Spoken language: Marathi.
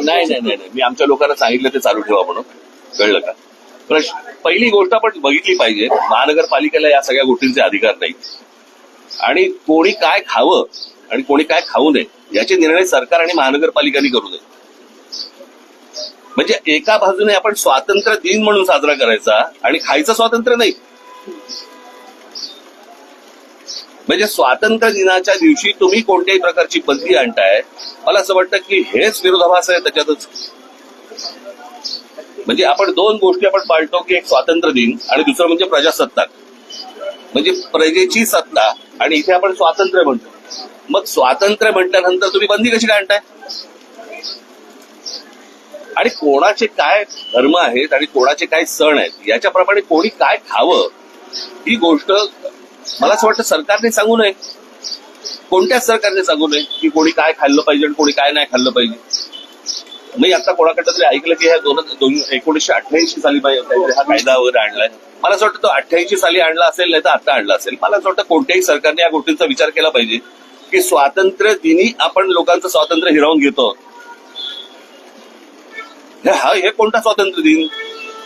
नाही नाही नाही नाही. मी आमच्या लोकांना सांगितलं ते चालू ठेवा म्हणून. कळलं का? प्रश्न पहिली गोष्ट आपण बघितली पाहिजे महानगरपालिकेला या सगळ्या गोष्टींचे अधिकार नाही आणि कोणी काय खावं आणि कोणी काय खाऊ नये याचे निर्णय सरकार आणि महानगरपालिकांनी करू नये. म्हणजे एका बाजूने आपण स्वातंत्र्य दिन म्हणून साजरा करायचा आणि खायचं स्वातंत्र्य नाही. म्हणजे स्वातंत्र्य दिनाच्या दिवशी तुम्ही कोणत्याही प्रकारची बदली आणताय मला असं वाटतं की हेच विरोधाभास आहे त्याच्यातच. म्हणजे आपण दोन गोष्टी आपण पाळतो की एक स्वातंत्र्य दिन आणि दुसरं म्हणजे प्रजासत्ताक. म्हणजे प्रजेची सत्ता आणि इथे आपण स्वातंत्र्य म्हणतो. मग स्वातंत्र्य म्हटल्यानंतर तुम्ही बंदी कशी काय आणताय? आणि कोणाचे काय धर्म आहेत आणि कोणाचे काय सण आहेत याच्याप्रमाणे कोणी काय खावं ही गोष्ट मला असं वाटतं सरकारने सांगू नये. कोणत्याच सरकारने सांगू नये की कोणी काय खाल्लं पाहिजे आणि कोणी काय नाही खाल्लं पाहिजे. मी आता कोणाकडे तरी ऐकलं की ह्या दोन एकोणीसशे अठ्ठ्याऐंशी साली पाहिजे हा कायदा वगैरे आणलाय. मला असं वाटतं तो अठ्ठ्याऐंशी साली आणला असेल नाही तर आता आणला असेल. मला असं वाटतं कोणत्याही सरकारने या गोष्टींचा विचार केला पाहिजे की स्वातंत्र्य दिनी आपण लोकांचं स्वातंत्र्य हिरावून घेतो. हा हे कोणता स्वातंत्र्य दिन?